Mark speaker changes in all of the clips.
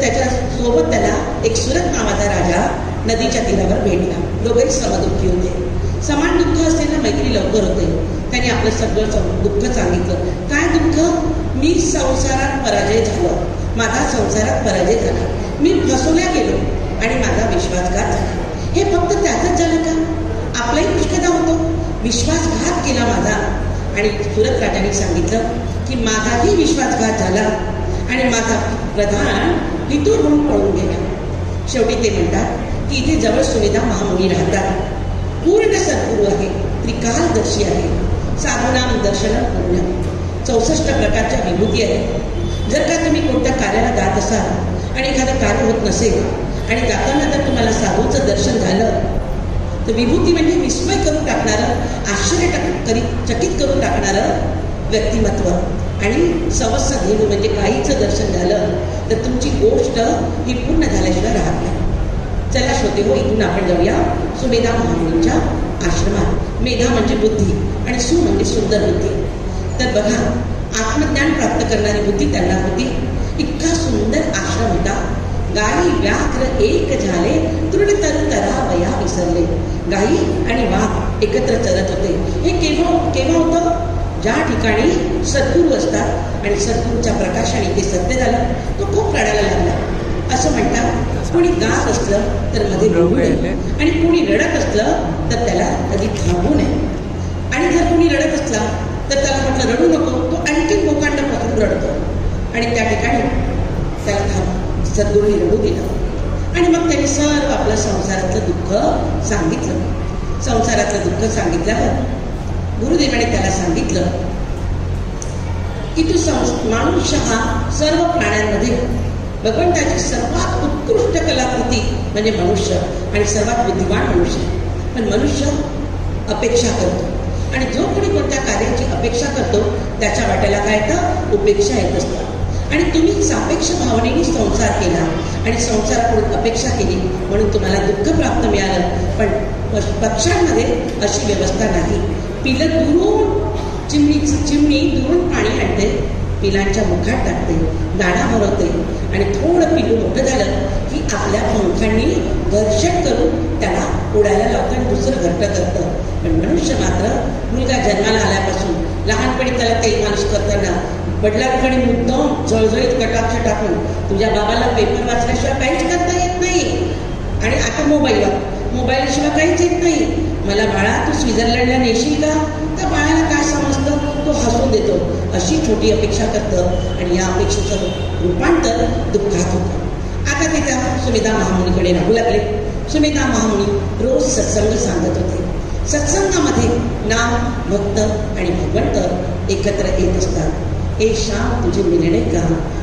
Speaker 1: तर त्याच्या सोबत त्याला एक सुरत नावाचा राजा नदीच्या तीरावर भेटला. दोघेही समदुःखी होते. समान दुःख असलेल्या मैत्री लवकर होते. त्याने आपलं सगळं दुःख सांगितलं. काय दुःख? मी संसारात पराजय झालो. माझा संसारात पराजय झाला. मी फसवल्या गेलो आणि माझा विश्वासघात झाला. हे फक्त त्याचंच झालं का? आपलाही पुष्कदा होतो. विश्वासघात केला माझा. आणि सुरत राजाने सांगितलं की माझाही विश्वासघात झाला. आणि माझा प्रधान तिथून म्हणून पळून गेला शेवटी ते म्हणतात की इथे जवळ सुविधा महामुनी राहतात. पूर्ण सद्गुरू आहे त्रिकालदर्शी आहे. साधुनाम दर्शन पूर्ण. चौसष्ट प्रकारच्या विभूती आहेत. जर का तुम्ही कोणत्या कार्याला जात असाल आणि एखादं कार्य होत नसेल आणि जाताना जर तुम्हाला साधूचं दर्शन झालं तर विभूती म्हणजे विस्मय करून टाकणारं आश्चर्य टाक करी चकित करून टाकणारं व्यक्तिमत्व. आणि सवस्स घेणं म्हणजे काहीचं दर्शन झालं तर तुमची गोष्ट ही पूर्ण झाल्याशिवाय राहत नाही. चला श्रोते हो इथून आपण जाऊया सुमेधा महामुनींच्या आश्रमात. मेधा म्हणजे बुद्धी आणि सु म्हणजे सुंदर बुद्धी. तर बघा आत्मज्ञान प्राप्त करणारी बुद्धी त्यांना होती इतका सुंदर आश्रम होता. गाई व्याघ्र एक झाले तृण तर तरा वया विसरले. गाई आणि वाघ एकत्र चरत होते. हे केव्हा केव्हा होतं? ज्या ठिकाणी सद्गुरू असतात आणि सद्गुरूच्या प्रकाशाने ते सत्य झालं तो खूप रडायला लागला. असं म्हणतात कोणी गात असलं तर मध्ये रडू नये आणि कोणी रडत असलं तर त्याला कधी थांबू नये. आणि जर कोणी रडत असला तर त्याला म्हटलं रडू नको. तो आणखी लोकांना गोकांडापासून रडतो. आणि त्या ठिकाणी त्याला थांब सद्गुरूने रडू दिलं. आणि मग त्यांनी सर्व आपलं संसारातलं दुःख सांगितलं. संसारातलं दुःख सांगितल्यावर गुरुदेवाने त्याला सांगितलं की तू माणूस हा सर्व प्राण्यांमध्ये भगवंताची सर्वात उत्कृष्ट कलाकृती म्हणजे मनुष्य आणि सर्वात बुद्धिमान मनुष्य. पण मनुष्य अपेक्षा करतो. आणि जो कोणी कोणत्या कार्याची अपेक्षा करतो त्याच्या वाट्याला काय तर उपेक्षा येत असतात. आणि तुम्ही सापेक्ष भावनेने संसार केला. आणि संसाराकडून अपेक्षा केली म्हणून तुम्हाला दुःख प्राप्त मिळालं. पण पश- पक्ष्यांमध्ये अशी व्यवस्था नाही. पिलं दुरून चिमणी चिमणी दुरून पाणी आणते पिलांच्या मुखात टाकते दाणा भरवते आणि थोडं पिलू मोठं झालं की आपल्या पंखांनी घर्षण करून त्याला उडायला लावतं आणि दुसरं घट्ट करतं. पण मनुष्य मात्र मुलगा जन्माला आल्यापासून लहानपणी त्याला तेल माणूस करताना वडिलांकडे मुद्दाम जळजळीत कटाक्ष टाकून तुझ्या बाबाला पेपर वाचल्याशिवाय काहीच करता येत नाही. आणि आता मोबाईल मोबाईलशिवाय काहीच येत नाही. मला बाळा तू स्वित्झर्लंडला नेशील का? तर बाळाला काय समजतं? तो हसून देतो. अशी छोटी अपेक्षा करतं आणि या अपेक्षेचं रूपांतर दुःखात होतं. आता ते त्या सुमेधा महामुनीकडे राहू लागले. सुमेधा महामुनी रोज सत्संग सांगत होते. सत्संगामध्ये नाम भक्त आणि भगवंत एकत्र येत असतात. ए श्याम तुझे मिलने का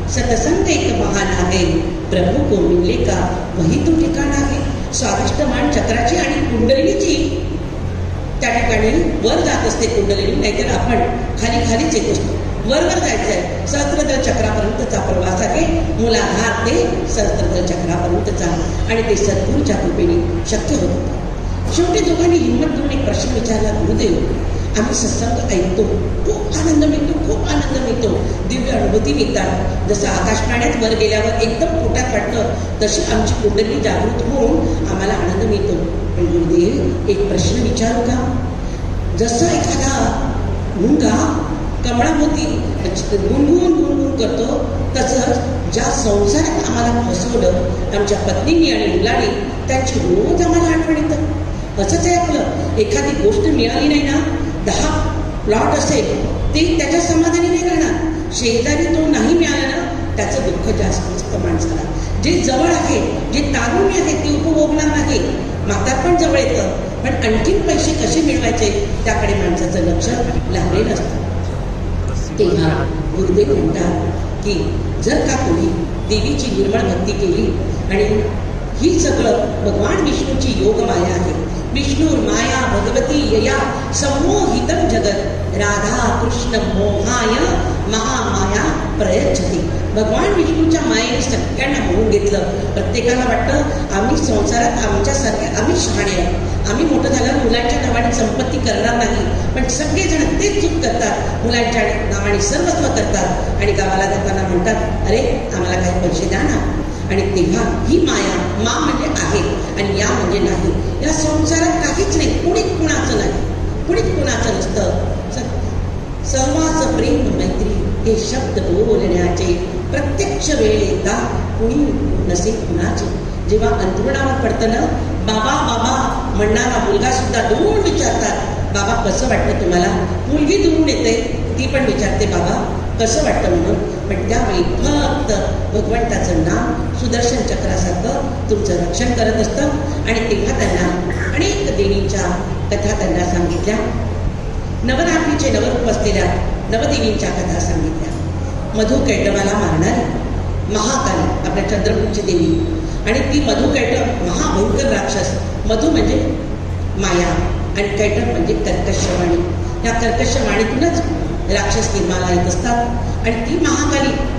Speaker 1: सतसंग एक महान आहे. प्रभू को मिलने का वही तो ठिकाण आहे. स्वादिष्ट मान चक्राची आणि कुंडलिनीची. त्या ठिकाणी वर जात असते कुंडलिनी नाहीतर आपण खाली खालीच येत असतो. वर वर जायचं आहे. सहस्त्रदळ चक्रापर्यंतचा प्रवास आहे. मुलाधार ते सहस्त्रदळ चक्रापर्यंतचा. आणि ते सद्गुरूच्या कृपेने शक्य होत होतं. शेवटी दोघांनी हिंमत घेऊन एक प्रश्न विचारला गुरुदेव आम्ही सत्संग ऐकतो खूप आनंद मिळतो खूप आनंद मिळतो दिव्य अनुभूती मिळतात जसं आकाश पाण्यात वर गेल्यावर एकदम पोटात वाटतं तशी आमची कुंडली जागृत होऊन आम्हाला आनंद मिळतो. म्हणजे पण गुरुदेव एक प्रश्न विचारू का? जसं एखादा मुंगा कमळाभोवती गुणगुण गुणगुण करतो तसंच ज्या संसारात आम्हाला फसवलं आमच्या पत्नीने आणि मुलाने त्यांची रोज आम्हाला आठवण येतं. असंच आहे आपलं. एखादी गोष्ट मिळाली नाही ना दहा प्लॉट असेल ते त्याच्या समाधानी नाही राहणार. शेजारी तो नाही मिळाला ना त्याचं दुःख जास्त असतं माणसाला. जे जवळ आहे जे तारुण्य आहे ते उपभोगणार नाही. म्हातारपण जवळ येतं पण आणखीन पैसे कसे मिळवायचे त्याकडे माणसाचं लक्ष लागलेलं असतं. तेव्हा गुरुदेव म्हणतात की जर का कोणी देवीची निर्मळ भक्ती केली आणि ही सगळं भगवान विष्णूची योग माया आहे विष्णू माया भगवती यया सम्मोहितं जगत। राधा कृष्ण मोहाय महामाया प्रयच्छती। भगवान विष्णूच्या मायेने सगळ्यांना मोहून घेतलं। प्रत्येकाला वाटतं आम्ही संसारात आमच्यासारख्या आम्ही शहाणे आहे आम्ही मोठं झाल्यावर मुलांच्या नावाने संपत्ती करणार नाही पण सगळेजण तेच चूक करतात। मुलांच्या नावाने सर्वस्व करतात आणि गावाला जाताना म्हणतात अरे आम्हाला काही पैसे द्या ना. आणि तेव्हा ही माया मा म्हणजे आहे आणि या म्हणजे नाही. या संसारात काहीच नाही. कुणीच कुणाचं नाही. कुणीच कुणाचं नसतं. स- सर्वांचं प्रेम मैत्री हे शब्द बोलण्याचे प्रत्यक्ष वेळेला कुणी नसे कुणाचे. जेव्हा अंतरुणावर पडतं ना बाबा बाबा म्हणणारा मुलगा सुद्धा दोन विचारतात बाबा कसं वाटतं तुम्हाला? मुलगी दुरून येते ती पण विचारते बाबा कसं वाटतं म्हणून? पण त्यावेळी फक्त भगवंताचं नाम सुदर्शन चक्रासारखं तुमचं रक्षण करत असतं आणि तेव्हा त्यांना अनेक देवींच्या कथा त्यांना सांगितल्या. नवरात्रीचे नवरूप असलेल्या नवदेवींच्या कथा सांगितल्या. मधु कैटवाला मारणारी महाकाली आपल्या चंद्रपूरची देवी. आणि ती मधु कैटव महाभयंकर राक्षस. मधु म्हणजे माया. आणि कैटव म्हणजे कर्कशवाणी या कर्कशवाणीतूनच राक्षस निर्माला येत असतात. आणि ती महाकाली